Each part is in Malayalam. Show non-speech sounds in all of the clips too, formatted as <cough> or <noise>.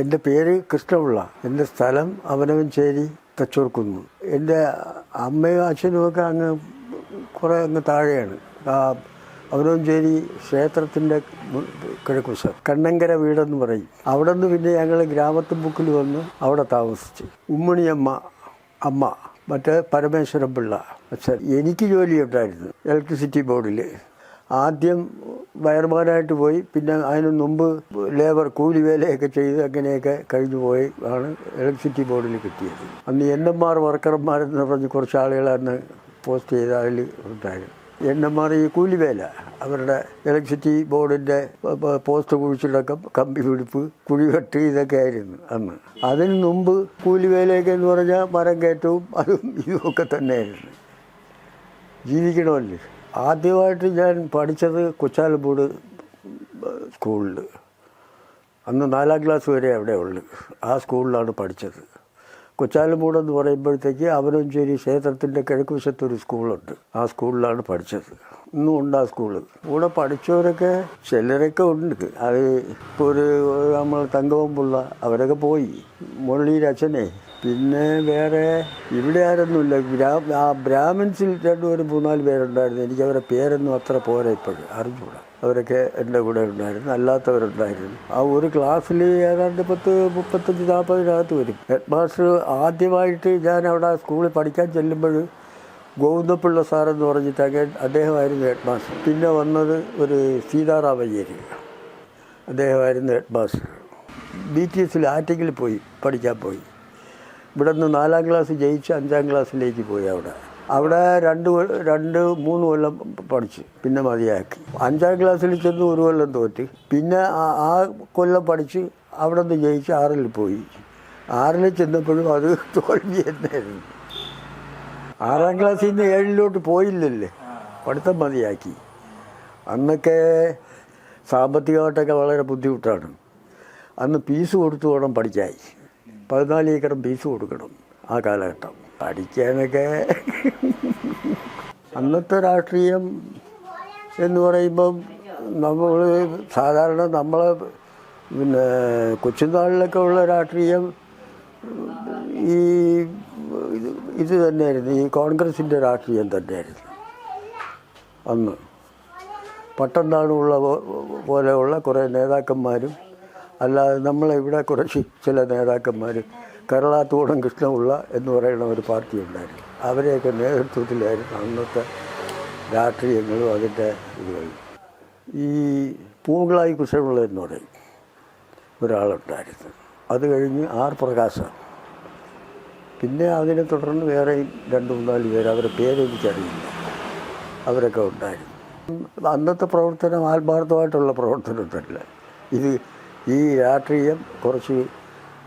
എന്റെ പേര് കൃഷ്ണപിള്ള. എന്റെ സ്ഥലം അവനവഞ്ചേരി തച്ചൂർക്കുന്നു. എന്റെ അമ്മയും അച്ഛനും ഒക്കെ അങ്ങ് കുറേ അങ്ങ് താഴെയാണ്. ആ അവനവഞ്ചേരി ക്ഷേത്രത്തിന്റെ കിഴക്കുവശം കണ്ണങ്കര വീടെന്ന് പറയും. അവിടെ നിന്ന് പിന്നെ ഞങ്ങൾ ബുക്കിൽ വന്ന് അവിടെ താമസിച്ചു. ഉമ്മണിയമ്മ അമ്മ മറ്റേ പരമേശ്വരൻ പിള്ള അച്ഛൻ. എനിക്ക് ജോലിയുണ്ടായിരുന്നു ഇലക്ട്രിസിറ്റി ബോർഡിൽ ആദ്യം വയർമാനായിട്ട് പോയി പിന്നെ അതിന് മുമ്പ് ലേബർ കൂലി വേലയൊക്കെ ചെയ്ത് അങ്ങനെയൊക്കെ കഴിഞ്ഞു പോയി ആണ് ഇലക്ട്രിസിറ്റി ബോർഡിൽ കിട്ടിയത്. അന്ന് എൻ എം ആർ വർക്കർമാരെന്ന് പറഞ്ഞ് കുറച്ച് ആളുകൾ അന്ന് പോസ്റ്റ് ചെയ്ത അതിൽ ഉണ്ടായിരുന്നു എൻ എം ആർ ഈ കൂലിവേല അവരുടെ ഇലക്ട്രിസിറ്റി ബോർഡിന്റെ പോസ്റ്റ് കുഴിച്ചിടക്കം കമ്പി പിടിപ്പ് കുഴിവെട്ട് ഇതൊക്കെ ആയിരുന്നു അന്ന്. അതിന് മുമ്പ് കൂലിവേലയൊക്കെ എന്ന് പറഞ്ഞാൽ മരം കയറ്റവും അതും ഇതുമൊക്കെ തന്നെയായിരുന്നു. ജീവിക്കണമല്ലോ? ആദ്യമായിട്ട് ഞാൻ പഠിച്ചത് കുച്ചാലപ്പൂട് സ്കൂളിൽ. അന്ന് നാലാം ക്ലാസ് വരെ അവിടെ ഉള്ളു. ആ സ്കൂളിലാണ് പഠിച്ചത്. കൊച്ചാലമ്പൂട് എന്ന് പറയുമ്പോഴത്തേക്ക് അവനഞ്ചേരി ക്ഷേത്രത്തിന്റെ കിഴക്ക് വശത്തൊരു സ്കൂളുണ്ട്. ആ സ്കൂളിലാണ് പഠിച്ചത്. ഇന്നും ഉണ്ട് ആ സ്കൂൾ. കൂടെ പഠിച്ചവരൊക്കെ ചിലരൊക്കെ ഉണ്ട്. അത് ഇപ്പോൾ ഒരു നമ്മൾ തങ്കവും തങ്കവമ്പുള്ള അവരൊക്കെ പോയി. മുരളീരച്ഛനെ പിന്നെ വേറെ ഇവിടെ ആരൊന്നുമില്ല. ആ ബ്രാഹ്മിൻസിൽ രണ്ടുപേരും മൂന്നാൽ പേരുണ്ടായിരുന്നു. എനിക്ക് അവരുടെ പേരൊന്നും അത്ര പോരാ ഇപ്പോഴും അറിഞ്ഞുകൂടാ. അവരൊക്കെ എന്റെ കൂടെ ഉണ്ടായിരുന്നു. അല്ലാത്തവരുണ്ടായിരുന്നു. ആ ഒരു ക്ലാസ്സിൽ ഏതാണ്ട് പത്ത് മുപ്പത്തഞ്ച് നാൽപ്പതിനകത്ത് വരും. ഹെഡ് മാസ്റ്റർ ആദ്യമായിട്ട് ഞാൻ അവിടെ സ്കൂളിൽ പഠിക്കാൻ ചെല്ലുമ്പോൾ ഗോവിന്ദപിള്ള സാറെന്ന് പറഞ്ഞിട്ട് അങ്ങനെ അദ്ദേഹമായിരുന്നു ഹെഡ് മാസ്റ്റർ. പിന്നെ വന്നത് ഒരു സീതാറാമയ്യര് അദ്ദേഹമായിരുന്നു ഹെഡ് മാസ്റ്റർ. ബി ടി എസിൽ ആറ്റിങ്ങിൽ പോയി പഠിക്കാൻ പോയി. ഇവിടെ നിന്ന് നാലാം ക്ലാസ് ജയിച്ച് അഞ്ചാം ക്ലാസ്സിലേക്ക് പോയി അവിടെ. അവിടെ രണ്ട് രണ്ട് മൂന്ന് കൊല്ലം പഠിച്ച്. പിന്നെ മതിയാക്കി. അഞ്ചാം ക്ലാസ്സിൽ ചെന്ന് ഒരു കൊല്ലം തോറ്റ്. പിന്നെ ആ- കൊല്ലം പഠിച്ച് അവിടെ നിന്ന് ജയിച്ച് ആറിൽ പോയി. ആറിൽ ചെന്നപ്പോഴും അത് <laughs> തോൽവി തന്നെയായിരുന്നു ആറാം ക്ലാസ്സിൽ നിന്ന് ഏഴിലോട്ട് പോയില്ലല്ലേ? പഠിത്തം മതിയാക്കി. അന്നൊക്കെ സാമ്പത്തികമായിട്ടൊക്കെ വളരെ ബുദ്ധിമുട്ടാണ്. അന്ന് പീസ് കൊടുത്തു വേണം പഠിക്കാൻ. പതിനാല് ഏക്കറും ബീസ് കൊടുക്കണം ആ കാലഘട്ടം. പഠിക്കാനൊക്കെ. അന്നത്തെ രാഷ്ട്രീയം എന്ന് പറയുമ്പം നമ്മൾ സാധാരണ നമ്മൾ പിന്നെ കൊച്ചുനാളിലൊക്കെ ഉള്ള രാഷ്ട്രീയം ഈ ഇത് തന്നെയായിരുന്നു. ഈ കോൺഗ്രസിന്റെ രാഷ്ട്രീയം തന്നെയായിരുന്നു. അന്ന് പട്ടംതാണുള്ള പോലെയുള്ള കുറേ നേതാക്കന്മാരും അല്ലാതെ നമ്മളിവിടെ കുറച്ച് ചില നേതാക്കന്മാർ കേരളാത്തൂടം കൃഷ്ണപിള്ള എന്ന് പറയുന്ന ഒരു പാർട്ടി ഉണ്ടായിരുന്നു. അവരെയൊക്കെ നേതൃത്വത്തിലായിരുന്നു അന്നത്തെ രാഷ്ട്രീയങ്ങളും അതിന്റെ ഇതുകളും. ഈ പൂങ്കളായി കൃഷ്ണപിള്ള എന്ന് പറയും ഒരാളുണ്ടായിരുന്നു. അത് കഴിഞ്ഞ് ആർ പ്രകാശാണ്. പിന്നെ അതിനെ തുടർന്ന് വേറെയും രണ്ട് മൂന്നാൽ പേര് അവരുടെ പേരെനിക്കറിയില്ല അവരൊക്കെ ഉണ്ടായിരുന്നു. അന്നത്തെ പ്രവർത്തനം ആത്മാർത്ഥമായിട്ടുള്ള പ്രവർത്തനം തന്നെ ഇത് ഈ രാഷ്ട്രീയം കുറച്ച്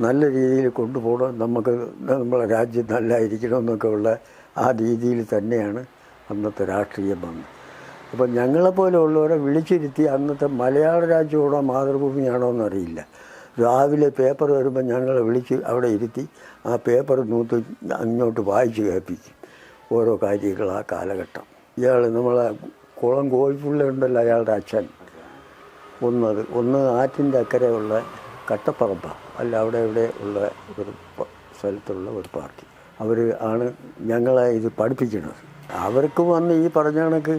നല്ല രീതിയിൽ കൊണ്ടുപോകണം. നമുക്ക് നമ്മളെ രാജ്യം നല്ലായിരിക്കണം എന്നൊക്കെ ഉള്ള ആ രീതിയിൽ തന്നെയാണ് അന്നത്തെ രാഷ്ട്രീയം വന്നത് അപ്പം ഞങ്ങളെപ്പോലെ ഉള്ളവരെ വിളിച്ചിരുത്തി അന്നത്തെ മലയാള രാജ്യമാണോ മാതൃഭൂമിയാണോ എന്നറിയില്ല. രാവിലെ പേപ്പർ വരുമ്പോൾ ഞങ്ങളെ വിളിച്ച് അവിടെ ഇരുത്തി ആ പേപ്പർ നൂത്ത് അങ്ങോട്ട് വായിച്ച് കേൾപ്പിക്കും. ഓരോ കാര്യങ്ങൾ ആ കാലഘട്ടം. ഇയാൾ നമ്മളെ കുളം കോഴിപ്പുള്ള ഉണ്ടല്ലോ അയാളുടെ അച്ഛൻ. ഒന്നത് ഒന്ന് ആറ്റിന്റെ അക്കരെയുള്ള കട്ടപ്പറമ്പ അല്ല അവിടെ ഇവിടെ ഉള്ള ഒരു സ്ഥലത്തുള്ള ഒരു പാർട്ടി. അവർ ആണ് ഞങ്ങളെ ഇത് പഠിപ്പിക്കുന്നത് അവർക്ക് വന്ന് ഈ പറഞ്ഞ കണക്ക്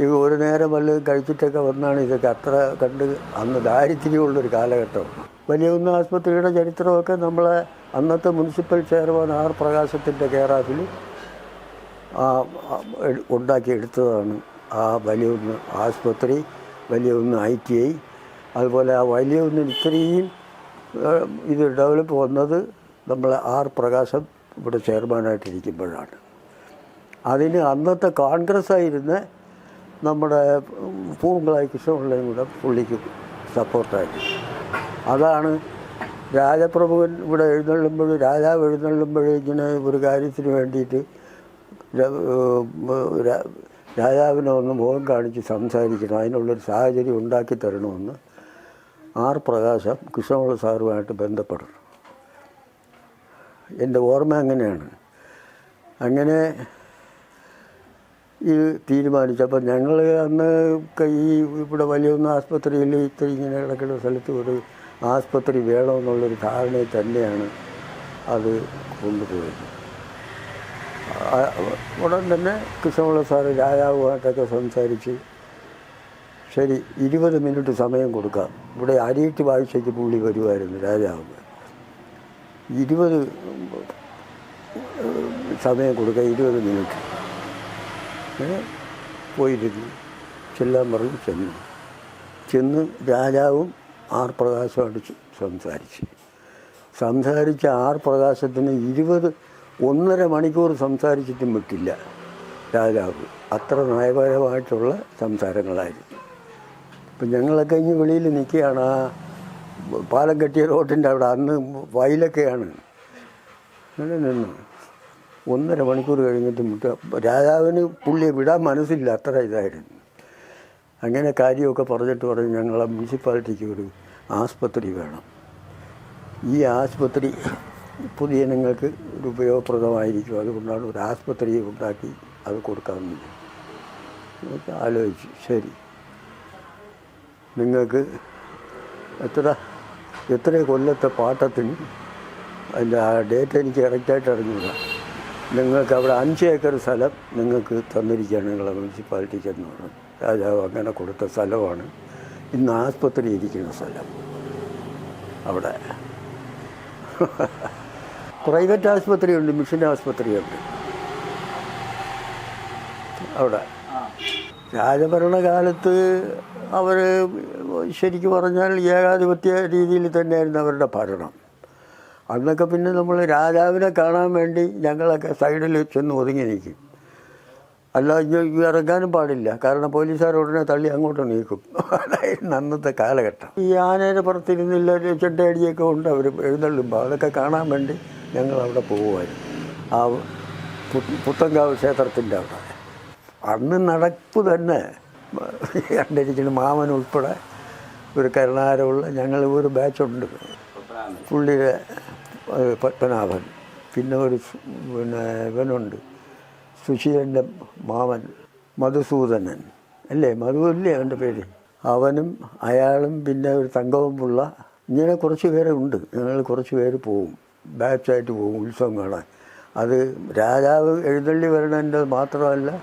ഈ ഒരു നേരം വല്ലതും കഴിച്ചിട്ടൊക്കെ വന്നാണ് ഇതൊക്കെ അത്ര കണ്ട് അന്ന് ദാരിദ്ര്യമുള്ളൊരു കാലഘട്ടമാണ് വലിയ ഒന്ന് ആസ്പത്രിയുടെ ചരിത്രമൊക്കെ നമ്മളെ അന്നത്തെ മുനിസിപ്പൽ ചെയർമാൻ ആർ പ്രകാശത്തിന്റെ കെയറാഫിൽ ഉണ്ടാക്കി എടുത്തതാണ് ആ വലിയ ഒന്ന് ആസ്പത്രി. വലിയ ഒന്ന് ഐ ടി ഐ അതുപോലെ ആ വലിയ ഒന്നിന് ഇത്രയും ഇത് ഡെവലപ്പ് വന്നത് നമ്മൾ ആർ പ്രകാശം ഇവിടെ ചെയർമാനായിട്ടിരിക്കുമ്പോഴാണ്. അതിന് അന്നത്തെ കോൺഗ്രസ് ആയിരുന്ന നമ്മുടെ പൂങ്കളായി കൃഷ്ണപിള്ളയും കൂടെ പുള്ളിക്ക് സപ്പോർട്ടായിട്ട് അതാണ് രാജപ്രഭുവൻ ഇവിടെ എഴുന്നള്ളുമ്പോൾ രാജാവ് എഴുന്നള്ളുമ്പോൾ ഇങ്ങനെ ഒരു കാര്യത്തിന് വേണ്ടിയിട്ട് രാജാവിനെ ഒന്ന് മുഖം കാണിച്ച് സംസാരിക്കണം. അതിനുള്ളൊരു സാഹചര്യം ഉണ്ടാക്കി തരണമെന്ന് ആർ പ്രകാശം കൃഷ്ണപിള്ള സാറുമായിട്ട് ബന്ധപ്പെടണം. എന്റെ ഓർമ്മ അങ്ങനെയാണ്. അങ്ങനെ ഇത് തീരുമാനിച്ചപ്പോൾ ഞങ്ങൾ അന്ന് ഈ ഇവിടെ വലിയൊന്ന് ആസ്പത്രിയിൽ ഇത്ര ഇങ്ങനെ കിടക്കുന്ന സ്ഥലത്ത് ഒരു ആസ്പത്രി വേണമെന്നുള്ളൊരു ധാരണയിൽ തന്നെയാണ് അത് കൊണ്ടുപോയത്. ഉടൻ തന്നെ കൃഷ്ണപിള്ള സാറ് രാജാവുമായിട്ടൊക്കെ സംസാരിച്ച് ശരി ഇരുപത് മിനിറ്റ് സമയം കൊടുക്കാം. ഇവിടെ അരിയിട്ട് വായിച്ചേക്ക് പുള്ളി വരുമായിരുന്നു രാജാവ്. ഇരുപത് സമയം കൊടുക്കുക ഇരുപത് മിനിറ്റ്. പോയിരുന്നു. ചെല്ലാൻ പറഞ്ഞു ചെന്നു. ചെന്ന് രാജാവും ആർ പ്രകാശമായിട്ട് സംസാരിച്ച്. സംസാരിച്ച ആർ പ്രകാശത്തിന് ഇരുപത് ഒന്നര മണിക്കൂർ സംസാരിച്ചിട്ടും വിട്ടില്ല രാജാവ്. അത്ര നയപരമായിട്ടുള്ള സംസാരങ്ങളായിരുന്നു. ഇപ്പം ഞങ്ങളൊക്കെ ഇനി വെളിയിൽ നിൽക്കുകയാണ്. ആ പാലം കെട്ടിയ റോട്ടിന്റെ അവിടെ അന്ന് വയലൊക്കെയാണ്. അങ്ങനെ നിന്നു. ഒന്നര മണിക്കൂർ കഴിഞ്ഞിട്ട് മുട്ട രാജാവിന് പുള്ളിയെ വിടാൻ മനസ്സില്ല അത്ര ഇതായിരുന്നു. അങ്ങനെ കാര്യമൊക്കെ പറഞ്ഞിട്ട് പറഞ്ഞു ഞങ്ങളെ മുനിസിപ്പാലിറ്റിക്ക് ഒരു ആസ്പത്രി വേണം. ഈ ആസ്പത്രി പൊതുജനങ്ങൾക്ക് ഒരു ഉപയോഗപ്രദമായിരിക്കും. അതുകൊണ്ടാണ് ഒരു ആസ്പത്രി ഉണ്ടാക്കി അത് കൊടുക്കാമെന്ന് ആലോചിച്ചു ശരി. നിങ്ങൾക്ക് എത്ര എത്ര കൊല്ലത്തെ പാട്ടത്തിന് അതിന്റെ ആ ഡേറ്റ് എനിക്ക് കറക്റ്റായിട്ട് അറിഞ്ഞില്ല നിങ്ങൾക്ക് അവിടെ അഞ്ച് ഏക്കർ സ്ഥലം നിങ്ങൾക്ക് തന്നിരിക്കുകയാണ് നിങ്ങളെ മുനിസിപ്പാലിറ്റിക്ക് എന്ന് രാജാവ് അങ്ങനെ കൊടുത്ത സ്ഥലമാണ്. ഇന്ന് ആസ്പത്രി ഇരിക്കുന്ന സ്ഥലം അവിടെ. <laughs> Private ആശുപത്രിയുണ്ട് mission ആശുപത്രിയുണ്ട്. അവിടെ. രാജഭരണകാലത്ത് അവർ ശരിക്കും പറഞ്ഞാൽ ഏകാധിപത്യ രീതിയിൽ തന്നെയായിരുന്നു അവരുടെ ഭരണം. അന്നൊക്കെ പിന്നെ നമ്മൾ രാജാവിനെ കാണാൻ വേണ്ടി ഞങ്ങളൊക്കെ സൈഡിൽ ചെന്ന് ഒതുങ്ങി നിൽക്കും. അല്ല ഇങ്ങ് ഇറങ്ങാനും പാടില്ല. കാരണം പോലീസുകാർ ഉടനെ തള്ളി അങ്ങോട്ട് നീക്കും. അതായിരുന്നു അന്നത്തെ കാലഘട്ടം. ഈ ആനേനെ പുറത്തിരുന്നില്ല ചെണ്ടയടിയൊക്കെ ഉണ്ട് അവർ എഴുന്നള്ളുമ്പോൾ അതൊക്കെ കാണാൻ വേണ്ടി ഞങ്ങൾ അവിടെ പോകുമായിരുന്നു. ആ പുത്തങ്കാവ് ക്ഷേത്രത്തിന്റെ അവിടെ. അന്ന് നടപ്പ് തന്നെ കണ്ടിരിക്കുന്ന മാമൻ ഉൾപ്പെടെ ഒരു കരുണാരമുള്ള ഞങ്ങൾ ഒരു ബാച്ചുണ്ട്. പുള്ളിയുടെ പത്മനാഭൻ. പിന്നെ ഒരു പിന്നെ ഇവനുണ്ട്. സുശീലന്റെ മാമൻ മധുസൂദനൻ. അല്ലേ? മധു അല്ലേ അവന്റെ പേര്? അവനും അയാളും പിന്നെ ഒരു തങ്കവും പുള്ള ഇങ്ങനെ കുറച്ച് ഉണ്ട്. ഞങ്ങൾ കുറച്ച് പേര് പോവും. ബാച്ചായിട്ട് പോകും ഉത്സവം കാണാൻ. അത് രാജാവ് എഴുന്നള്ളി വരണേന്റെ മാത്രമല്ല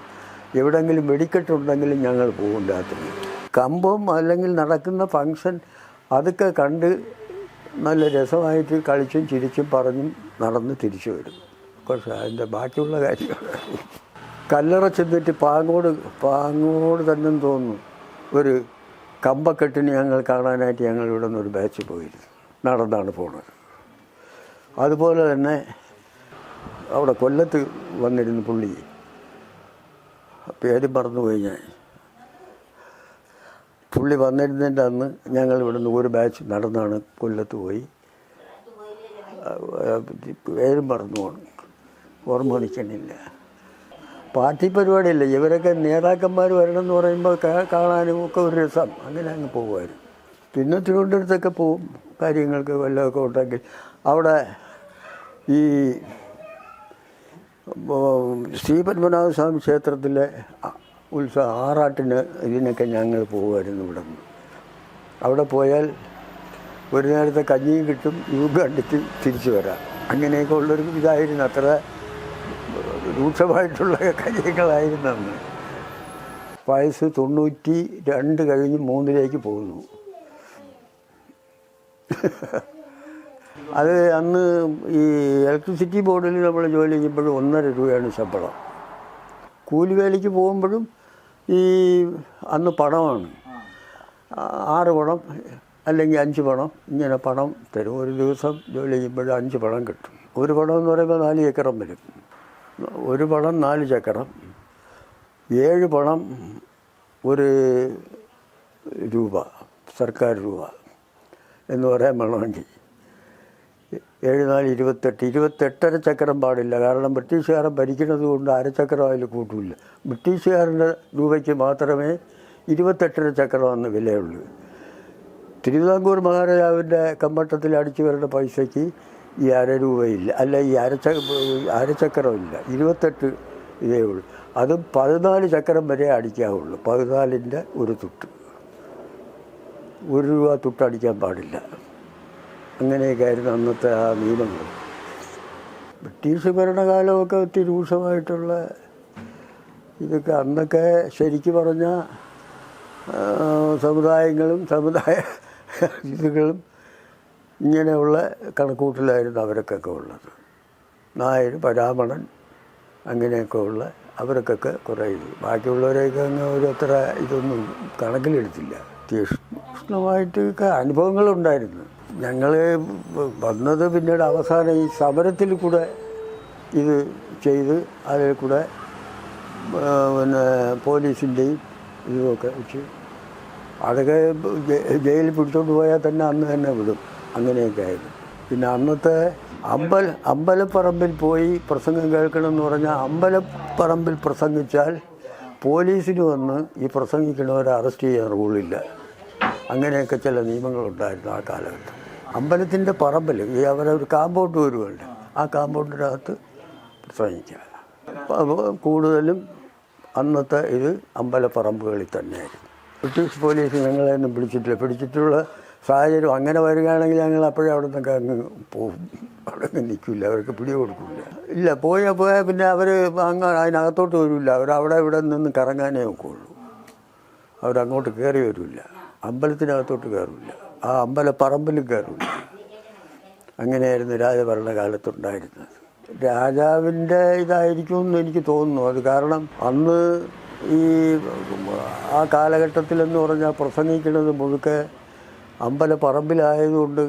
എവിടെങ്കിലും വെടിക്കെട്ടുണ്ടെങ്കിലും ഞങ്ങൾ പോകും രാത്രി. കമ്പം അല്ലെങ്കിൽ നടക്കുന്ന ഫങ്ഷൻ അതൊക്കെ കണ്ട് നല്ല രസമായിട്ട് കളിച്ചും ചിരിച്ചും പറഞ്ഞും നടന്ന് തിരിച്ചു വരും. പക്ഷേ അതിന്റെ ബാക്കിയുള്ള കാര്യങ്ങൾ. കല്ലറ ചെന്നിട്ട് പാങ്ങോട് പാങ്ങോട് തന്നെ തോന്നുന്നു. ഒരു കമ്പക്കെട്ടിന് ഞങ്ങൾ കാണാനായിട്ട് ഞങ്ങൾ ഇവിടെ നിന്ന് ഒരു ബാച്ച് പോയിരുന്നു. നടന്നാണ് പോണത്. അതുപോലെ തന്നെ അവിടെ കൊല്ലത്ത് വന്നിരുന്ന പുള്ളി. പേര് മറന്നുപോയി ഞാൻ. പുള്ളി വന്നിരുന്നതിന്റെ അന്ന് ഞങ്ങൾ ഇവിടുന്ന് ഒരു ബാച്ച് നടന്നാണ് കൊല്ലത്ത് പോയി. പേരും മറന്നു പോകണം ഓർമ്മ നിൽക്കണില്ല പാർട്ടി പരിപാടിയില്ല? ഇവരൊക്കെ നേതാക്കന്മാർ വരണം എന്ന് പറയുമ്പോൾ കാണാനും ഒക്കെ ഒരു രസം. അങ്ങനെ അങ്ങ് പോകുമായിരുന്നു പിന്നെ തിരുവനന്തപുരത്തൊക്കെ പോവും. കാര്യങ്ങൾക്ക് വല്ലതൊക്കെ ഉണ്ടെങ്കിൽ അവിടെ ഈ ശ്രീ പത്മനാഭസ്വാമി ക്ഷേത്രത്തിലെ ഉത്സവം ആറാട്ടിന് ഇതിനൊക്കെ ഞങ്ങൾ പോകുമായിരുന്നു ഇവിടെ. നിന്ന് അവിടെ പോയാൽ ഒരു നേരത്തെ കഞ്ഞിയും കിട്ടും ഇതും കണ്ടിട്ട് തിരിച്ചു വരാം. അങ്ങനെയൊക്കെ ഉള്ളൊരു ഇതായിരുന്നു. അത്ര രൂക്ഷമായിട്ടുള്ള കാര്യങ്ങളായിരുന്നു അന്ന്. വയസ്സ് തൊണ്ണൂറ്റി രണ്ട് കഴിഞ്ഞ് മൂന്നിലേക്ക് പോകുന്നു. അത് അന്ന് ഈ ഇലക്ട്രിസിറ്റി ബോർഡിൽ നമ്മൾ ജോലി ചെയ്യുമ്പോഴും ഒന്നര രൂപയാണ് ശമ്പളം. കൂലിവേലയ്ക്ക് പോകുമ്പോഴും ഈ അന്ന് പണമാണ്. ആറ് പണം അല്ലെങ്കിൽ അഞ്ച് പണം ഇങ്ങനെ പണം തരും. ഒരു ദിവസം ജോലി ചെയ്യുമ്പോഴും അഞ്ച് പണം കിട്ടും. ഒരു പണം എന്ന് പറയുമ്പോൾ നാല് ചക്രം വരും. ഒരു പണം നാല് ചക്രം. ഏഴ് പണം ഒരു രൂപ സർക്കാർ രൂപ എന്ന് പറയാൻ വേണമെങ്കിൽ ഏഴ് നാല് ഇരുപത്തെട്ട് ഇരുപത്തെട്ടര ചക്രം പാടില്ല. കാരണം ബ്രിട്ടീഷുകാരൻ ഭരിക്കുന്നത് കൊണ്ട് അരച്ചക്രം അതിൽ കൂട്ടില്ല. ബ്രിട്ടീഷുകാരന്റെ രൂപയ്ക്ക് മാത്രമേ ഇരുപത്തെട്ടര ചക്രം എന്ന വിലയുള്ളൂ. തിരുവിതാംകൂർ മഹാരാജാവിന്റെ കമ്പട്ടത്തിൽ അടിച്ചു വരുന്ന പൈസയ്ക്ക് ഈ അര രൂപയില്ല അല്ല ഈ അരച്ച അരച്ചക്രമില്ല ഇരുപത്തെട്ട് ഇതേ ഉള്ളൂ. അതും പതിനാല് ചക്രം വരെ അടിക്കാവുള്ളൂ. പതിനാലിന്റെ ഒരു തുട്ട്. ഒരു രൂപ തുട്ടടിക്കാൻ പാടില്ല. അങ്ങനെയൊക്കെ ആയിരുന്നു അന്നത്തെ ആ നിയമങ്ങൾ. ബ്രിട്ടീഷ് ഭരണകാലമൊക്കെ ഒത്തിരി രൂക്ഷമായിട്ടുള്ള ഇതൊക്കെ അന്നൊക്കെ ശരിക്കു പറഞ്ഞ സമുദായങ്ങളും സമുദായ ഇതുകളും ഇങ്ങനെയുള്ള കണക്കൂട്ടിലായിരുന്നു അവർക്കൊക്കെ ഉള്ളത്. നായർ പരാമണൻ അങ്ങനെയൊക്കെ ഉള്ള അവർക്കൊക്കെ കുറേ ഇത് ബാക്കിയുള്ളവരെയൊക്കെ അങ്ങ് ഒരത്ര ഇതൊന്നും കണക്കിലെടുത്തില്ല. തീക്ഷ്ണമായിട്ടൊക്കെ അനുഭവങ്ങളുണ്ടായിരുന്നു. ഞങ്ങൾ വന്നത് പിന്നീട് അവസാനം ഈ സമരത്തിൽ കൂടെ ഇത് ചെയ്ത് അതിൽ കൂടെ പിന്നെ പോലീസിന്റെയും ഇതുമൊക്കെ വെച്ച് അതൊക്കെ ജയിലിൽ പിടിച്ചോണ്ട് പോയാൽ തന്നെ അന്ന് തന്നെ വിടും. അങ്ങനെയൊക്കെ ആയിരുന്നു. പിന്നെ അന്നത്തെ അമ്പല അമ്പലപ്പറമ്പിൽ പോയി പ്രസംഗം കേൾക്കണമെന്ന് പറഞ്ഞാൽ അമ്പലപ്പറമ്പിൽ പ്രസംഗിച്ചാൽ പോലീസിന് വന്ന് ഈ പ്രസംഗിക്കുന്നവരെ അറസ്റ്റ് ചെയ്യാൻ റൂളില്ല. അങ്ങനെയൊക്കെ ചില നിയമങ്ങളുണ്ടായിരുന്നു ആ കാലഘട്ടം. അമ്പലത്തിന്റെ പറമ്പിൽ ഈ ഒരു കാമ്പൗണ്ട് വരുമല്ലോ ആ കാമ്പൗണ്ടിനകത്ത് പ്രസംഗിക്കുക. അപ്പോൾ കൂടുതലും അന്നത്തെ ഇത് അമ്പലപ്പറമ്പുകളിൽ തന്നെയായിരുന്നു. ബ്രിട്ടീഷ് പോലീസ് ഞങ്ങളെ ഒന്നും പിടിച്ചിട്ടില്ല. പിടിച്ചിട്ടുള്ള സാഹചര്യം അങ്ങനെ വരികയാണെങ്കിൽ ഞങ്ങൾ അപ്പോഴേ അവിടെ നിന്നൊക്കെ അങ്ങ് പോകും അവിടെ അങ്ങ് നിൽക്കില്ല. അവർക്ക് പിടി കൊടുക്കില്ല. ഇല്ല പോയാൽ പോയാൽ പിന്നെ അവർ അങ്ങ് അതിനകത്തോട്ട് വരില്ല. അവർ അവിടെ ഇവിടെ നിന്ന് കറങ്ങാനേ നോക്കുള്ളൂ അവരങ്ങോട്ട് കയറി വരില്ല. അമ്പലത്തിനകത്തോട്ട് കയറില്ല ആ അമ്പലപ്പറമ്പിലും കയറില്ല അങ്ങനെയായിരുന്നു രാജഭരണകാലത്തുണ്ടായിരുന്നത്. രാജാവിന്റെ ഇതായിരിക്കും എന്ന് എനിക്ക് തോന്നുന്നു. അത് കാരണം അന്ന് ഈ ആ കാലഘട്ടത്തിലെന്ന് പറഞ്ഞാൽ പ്രസംഗിക്കുന്നത് മുഴുക്കെ അമ്പലപ്പറമ്പിലായതുകൊണ്ട്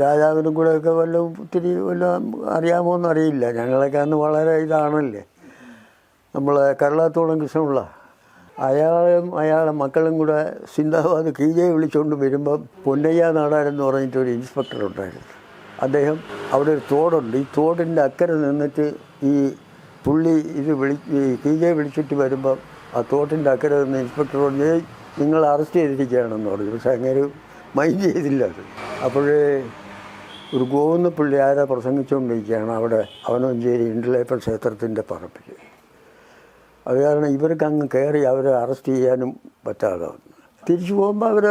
രാജാവിനും കൂടെയൊക്കെ വല്ലതും ഒത്തിരി വല്ലതും അറിയാമോ എന്നറിയില്ല ഞങ്ങളൊക്കെ അന്ന് വളരെ ഇതാണല്ലേ. നമ്മളെ കരളാത്തോളം കൃഷ്ണമുള്ള അയാളും അയാളെ മക്കളും കൂടെ സിന്ദാബാദ് കീജയെ വിളിച്ചുകൊണ്ട് വരുമ്പം പൊന്നയ്യ നാടാരെന്ന് എന്ന് പറഞ്ഞിട്ട് ഒരു ഇൻസ്പെക്ടർ ഉണ്ടായിരുന്നു. അദ്ദേഹം അവിടെ ഒരു തോടുണ്ട്. ഈ തോടിന്റെ അക്കരെ നിന്നിട്ട് ഈ പുള്ളി ഇത് വിളി ഈ കീജയെ വിളിച്ചിട്ട് വരുമ്പം ആ തോട്ടിന്റെ അക്കരെ നിന്ന് ഇൻസ്പെക്ടർ പറഞ്ഞ് നിങ്ങൾ അറസ്റ്റ് ചെയ്തിരിക്കുകയാണെന്ന് പറഞ്ഞു. പക്ഷെ അങ്ങനെ ഒരു മൈൻഡ് ചെയ്തില്ല അത്. അപ്പോഴേ ഒരു ഗോവിന്ദ പുള്ളി ആരാ പ്രസംഗിച്ചുകൊണ്ടിരിക്കുകയാണ് അവിടെ അവനഞ്ചേരി ഇണ്ടലേപ്പ ക്ഷേത്രത്തിന്റെ പറമ്പിൽ അത് കാരണം ഇവർക്ക് അങ്ങ് കയറി അവരെ അറസ്റ്റ് ചെയ്യാനും പറ്റാതെ തിരിച്ചു പോകുമ്പോൾ അവർ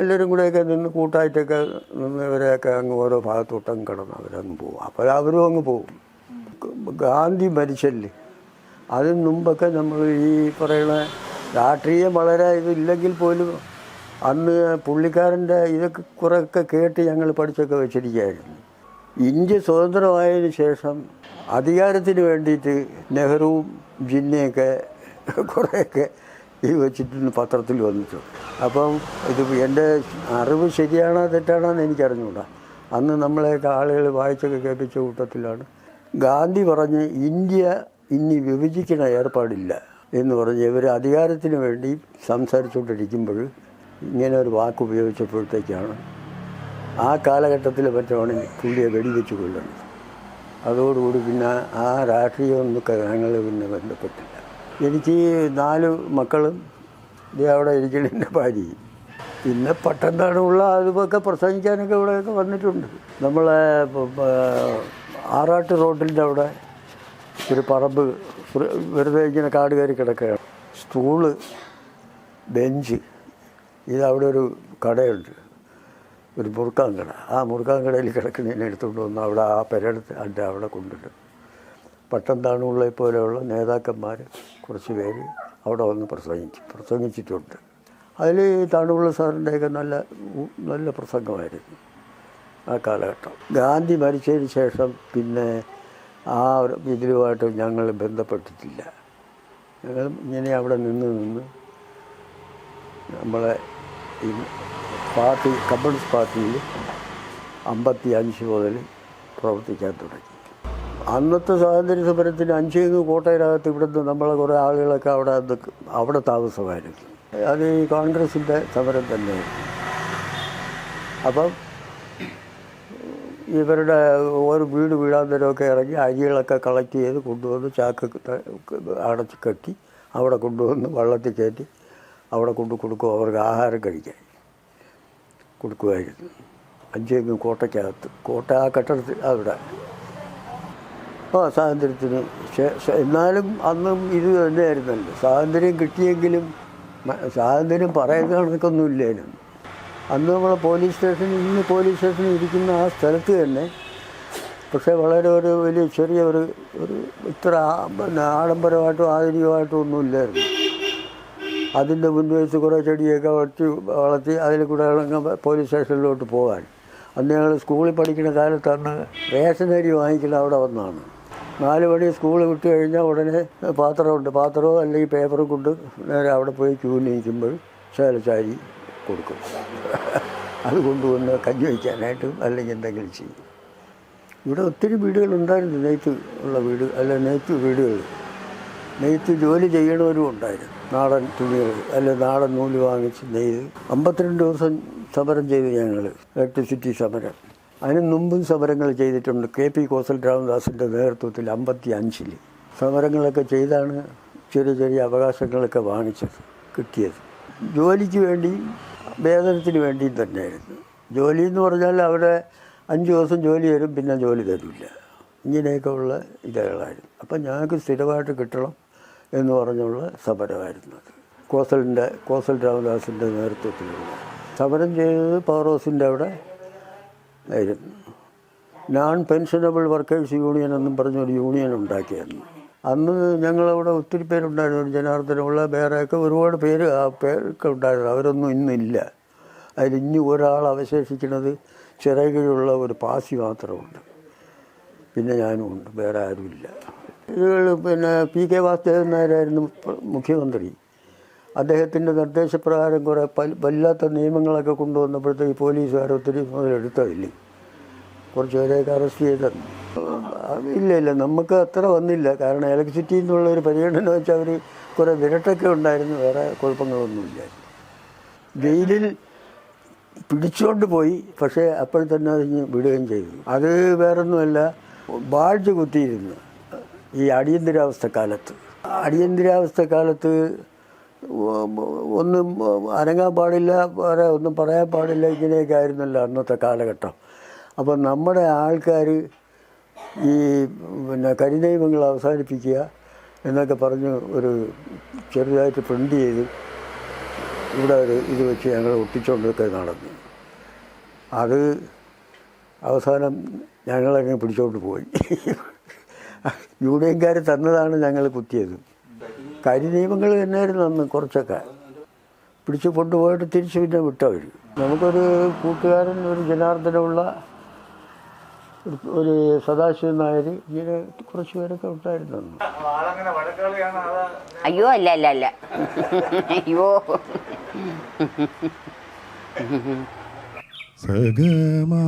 എല്ലാവരും കൂടെയൊക്കെ നിന്ന് കൂട്ടായിട്ടൊക്കെ നിന്ന് ഇവരെയൊക്കെ അങ്ങ് ഓരോ ഭാഗത്തോട്ടങ്ങ് കിടന്ന് അവരങ്ങ് പോകും അപ്പോൾ അവരും അങ്ങ് പോകും ഗാന്ധി മരിച്ചല്ലേ? അതിന് മുമ്പൊക്കെ നമ്മൾ ഈ പറയുന്ന രാഷ്ട്രീയം വളരെ ഇതില്ലെങ്കിൽ പോലും അന്ന് പുള്ളിക്കാരന്റെ ഇതൊക്കെ കുറേയൊക്കെ കേട്ട് ഞങ്ങൾ പഠിച്ചൊക്കെ വെച്ചിരിക്കുകയായിരുന്നു. ഇന്ത്യ സ്വതന്ത്രമായതിനു ശേഷം അധികാരത്തിന് വേണ്ടിയിട്ട് നെഹ്റുവും ജിന്നയൊക്കെ കുറേയൊക്കെ ഈ വെച്ചിട്ട് പത്രത്തിൽ വന്നിട്ടു. അപ്പം ഇത് എന്റെ അറിവ് ശരിയാണോ തെറ്റാണോ എന്ന് എനിക്കറിഞ്ഞുകൂടാ. അന്ന് നമ്മളെയൊക്കെ ആളുകൾ വായിച്ചൊക്കെ കേൾപ്പിച്ച കൂട്ടത്തിലാണ്. ഗാന്ധി പറഞ്ഞ് ഇന്ത്യ ഇനി വിഭജിക്കണ ഏർപ്പാടില്ല എന്ന് പറഞ്ഞ് ഇവർ അധികാരത്തിന് വേണ്ടി സംസാരിച്ചുകൊണ്ടിരിക്കുമ്പോൾ ഇങ്ങനെ ഒരു വാക്ക് ഉപയോഗിച്ചപ്പോഴത്തേക്കാണ് ആ കാലഘട്ടത്തിൽ പറ്റുവാണെങ്കിൽ പുള്ളിയെ വെടിവെച്ച് കൊല്ലുന്നത്. അതോടുകൂടി പിന്നെ ആ രാഷ്ട്രീയമൊന്നും ഞങ്ങൾ പിന്നെ ബന്ധപ്പെട്ടില്ല. എനിക്ക് നാല് മക്കളും ഇത് അവിടെ ഇരിക്കുന്ന എന്റെ ഭാര്യയും. പിന്നെ പട്ടന്താണുള്ള അതുമൊക്കെ പ്രസംഗിക്കാനൊക്കെ ഇവിടെയൊക്കെ വന്നിട്ടുണ്ട്. നമ്മളെ ആറാട്ട് റോഡിന്റെ അവിടെ ഒരു പറമ്പ് വെറുതെ ഇങ്ങനെ കാട് കയറി കിടക്കുകയാണ്. സ്റ്റൂൾ ബെഞ്ച് ഇത് അവിടെ ഒരു കടയുണ്ട്. ഒരു മുറുക്കാൻ കട ആ മുറുക്കാൻ കടയിൽ കിടക്കുന്നതിനെ എടുത്തുകൊണ്ട് വന്ന് അവിടെ ആ പെരടുത്ത് അതിന്റെ അവിടെ കൊണ്ടിട്ട്. പട്ടം താണുള്ള പോലെയുള്ള നേതാക്കന്മാർ കുറച്ച് പേര് അവിടെ വന്ന് പ്രസംഗിച്ചു. പ്രസംഗിച്ചിട്ടുണ്ട്. അതിൽ താണുള്ള സാറിന്റെയൊക്കെ നല്ല നല്ല പ്രസംഗമായിരുന്നു ആ കാലഘട്ടം. ഗാന്ധി മരിച്ചതിന് ശേഷം പിന്നെ ആ ഒരു ഇതിലുമായിട്ട് ഞങ്ങൾ ബന്ധപ്പെട്ടിട്ടില്ല. ഞങ്ങൾ ഇങ്ങനെ അവിടെ നിന്ന് നിന്ന് നമ്മളെ ഈ പാർട്ടി കമ്മ്യൂണിസ്റ്റ് പാർട്ടിയിൽ അമ്പത്തി അഞ്ച് മുതൽ പ്രവർത്തിക്കാൻ തുടങ്ങി. അന്നത്തെ സ്വാതന്ത്ര്യ സമരത്തിന് അഞ്ചേന്ന് കോട്ടയിനകത്ത് ഇവിടുന്ന് നമ്മളെ കുറേ ആളുകളൊക്കെ അവിടെ അവിടെ താമസമായിരുന്നു. അത് ഈ കോൺഗ്രസിന്റെ സമരം തന്നെയായിരുന്നു. അപ്പം ഇവരുടെ ഒരു വീട് വീടാന്തരമൊക്കെ ഇറങ്ങി അരികളൊക്കെ കളക്ട് ചെയ്ത് കൊണ്ടുവന്ന് ചാക്ക് അടച്ച് കെട്ടി അവിടെ കൊണ്ടുവന്ന് വള്ളത്തിൽ കയറ്റി അവിടെ കൊണ്ടു കൊടുക്കും അവർക്ക് ആഹാരം കഴിക്കാൻ. കൊടുക്കുമായിരുന്നു. അഞ്ചേങ്ങ് കോട്ടയ്ക്കകത്ത്. കോട്ട ആ കെട്ടിടത്തിൽ അവിടെ ആ സ്വാതന്ത്ര്യത്തിന്. എന്നാലും അന്നും ഇത് തന്നെയായിരുന്നല്ലോ. സ്വാതന്ത്ര്യം കിട്ടിയെങ്കിലും സ്വാതന്ത്ര്യം പറയുന്ന കണക്കൊന്നും ഇല്ലേനും. അന്ന് നമ്മൾ പോലീസ് സ്റ്റേഷനിൽ ഇന്ന് പോലീസ് സ്റ്റേഷനിൽ ഇരിക്കുന്ന ആ സ്ഥലത്ത് തന്നെ പക്ഷേ വളരെ ഒരു വലിയ ചെറിയ ഒരു ഒരു ഇത്ര ആഡംബരമായിട്ടും ആധുനികമായിട്ടും ഒന്നും ഇല്ലായിരുന്നു. അതിന്റെ മുൻവശത്ത് കുറേ ചെടിയൊക്കെ വളർത്തി വളർത്തി അതിൽ കൂടെ ഇളങ്ങ പോലീസ് സ്റ്റേഷനിലോട്ട് പോകാൻ. അന്ന് ഞങ്ങൾ സ്കൂളിൽ പഠിക്കുന്ന കാലത്താണ് റേഷൻ അരി വാങ്ങിക്കുന്നത് അവിടെ വന്നാണ് നാല് മണി സ്കൂൾ വിട്ട് കഴിഞ്ഞാൽ ഉടനെ പാത്രമുണ്ട്. പാത്രമോ അല്ലെങ്കിൽ പേപ്പറും കൊണ്ട് നേരെ അവിടെ പോയി ക്യൂ നിൽക്കുമ്പോൾ ശേലച്ചാരി കൊടുക്കും. അത് കൊണ്ടുവന്ന് കഞ്ഞി വയ്ക്കാനായിട്ടും അല്ലെങ്കിൽ എന്തെങ്കിലും ചെയ്യും. ഇവിടെ ഒത്തിരി വീടുകളുണ്ടായിരുന്നു നെയ്ത്ത് ഉള്ള വീട് അല്ല നെയ്ത്ത് വീടുകൾ. നെയ്ത്ത് ജോലി ചെയ്യണവരും ഉണ്ടായിരുന്നു. നാടൻ തുണികൾ അല്ലെ നാടൻ നൂൽ വാങ്ങിച്ച് നെയ്ത്. അമ്പത്തിരണ്ട് ദിവസം സമരം ചെയ്തു ഞങ്ങൾ ഇലക്ട്രിസിറ്റി സമരം. അതിന് മുമ്പും സമരങ്ങൾ ചെയ്തിട്ടുണ്ട്. കെ പി കോസൽ രാമദാസിന്റെ നേതൃത്വത്തിൽ അമ്പത്തി അഞ്ചിൽ സമരങ്ങളൊക്കെ ചെയ്താണ് ചെറിയ ചെറിയ അവകാശങ്ങളൊക്കെ വാങ്ങിച്ചത് കിട്ടിയത്. ജോലിക്ക് വേണ്ടി വേതനത്തിന് വേണ്ടിയും തന്നെയായിരുന്നു. ജോലി എന്ന് പറഞ്ഞാൽ അവിടെ അഞ്ച് ദിവസം ജോലി തരും പിന്നെ ജോലി തരില്ല ഇങ്ങനെയൊക്കെ ഉള്ള ഇതകളായിരുന്നു. അപ്പം ഞങ്ങൾക്ക് സ്ഥിരമായിട്ട് കിട്ടണം. എന്ന് പറഞ്ഞുള്ള സമരമായിരുന്നു അത്. കോസലിന്റെ കോസൽ രാമദാസിന്റെ നേതൃത്വത്തിലുള്ള സമരം ചെയ്തത് പവർ ഹൗസിന്റെ അവിടെ ആയിരുന്നു. നോൺ പെൻഷനബിൾ വർക്കേഴ്സ് യൂണിയൻ എന്നും പറഞ്ഞൊരു യൂണിയൻ ഉണ്ടാക്കിയായിരുന്നു. അന്ന് ഞങ്ങളവിടെ ഒത്തിരി പേരുണ്ടായിരുന്നു. ജനാർദ്ദനമുള്ള വേറെയൊക്കെ ഒരുപാട് പേര് ആ പേരൊക്കെ ഉണ്ടായിരുന്നു. അവരൊന്നും ഇന്നില്ല. അതിൽ ഇനി ഒരാൾ അവശേഷിക്കുന്നത് ചിറകിലുള്ള ഒരു പാസി മാത്രമുണ്ട്. പിന്നെ ഞാനും ഉണ്ട് വേറെ ആരുമില്ല. പിന്നെ പി കെ വാസുദേവൻ നായരായിരുന്നു മുഖ്യമന്ത്രി. അദ്ദേഹത്തിന്റെ നിർദ്ദേശപ്രകാരം കുറേ വല്ലാത്ത നിയമങ്ങളൊക്കെ കൊണ്ടുവന്നപ്പോഴത്തേക്ക് പോലീസുകാർ ഒത്തിരി മുതലെടുത്തതില്ലേ കുറച്ച് പേരെയൊക്കെ അറസ്റ്റ് ചെയ്ത. ഇല്ല ഇല്ല നമുക്ക് അത്ര വന്നില്ല. കാരണം ഇലക്ട്രിസിറ്റി എന്നുള്ള ഒരു പരിഗണന വെച്ചാൽ അവർ കുറേ വിരട്ടൊക്കെ ഉണ്ടായിരുന്നു. വേറെ കുഴപ്പങ്ങളൊന്നുമില്ല ജയിലിൽ പിടിച്ചുകൊണ്ട് പോയി. പക്ഷേ അപ്പോൾ തന്നെ അതിന് വിടുകയും ചെയ്തു. അത് വേറൊന്നുമല്ല ബാഴ്ച കുത്തിയിരുന്നു. ഈ അടിയന്തരാവസ്ഥ കാലത്ത് അടിയന്തരാവസ്ഥ കാലത്ത് ഒന്നും അനങ്ങാൻ പാടില്ല വേറെ ഒന്നും പറയാൻ പാടില്ല ഇങ്ങനെയൊക്കെ ആയിരുന്നല്ലോ അന്നത്തെ കാലഘട്ടം. അപ്പം നമ്മുടെ ആൾക്കാർ ഈ പിന്നെ കരിനിയമങ്ങൾ അവസാനിപ്പിക്കുക എന്നൊക്കെ പറഞ്ഞ് ഒരു ചെറുതായിട്ട് പ്രിന്റ് ചെയ്ത് ഇവിടെ ഒരു ഇത് വെച്ച് ഞങ്ങൾ ഒട്ടിച്ചുകൊണ്ടൊക്കെ നടന്നു. അത് അവസാനം ഞങ്ങളങ്ങ് പിടിച്ചോണ്ട് പോയി. <laughs> യൂണിയൻകാർ തന്നതാണ് ഞങ്ങൾ കുത്തിയത്. കരി നിയമങ്ങൾ തന്നെയായിരുന്നു അന്ന് കുറച്ചൊക്കെ. പിടിച്ച് കൊണ്ടുപോയിട്ട് തിരിച്ചു പിന്നെ വിട്ടവർ നമുക്കൊരു കൂട്ടുകാരൻ ഒരു ജനാർദ്ദനമുള്ള ഒരു- ഒരു സദാശിവൻ നായർ ഇങ്ങനെ കുറച്ച് പേരൊക്കെ ഉണ്ടായിരുന്നു അയ്യോ അല്ല അല്ല അല്ല. അയ്യോ. സഗമാ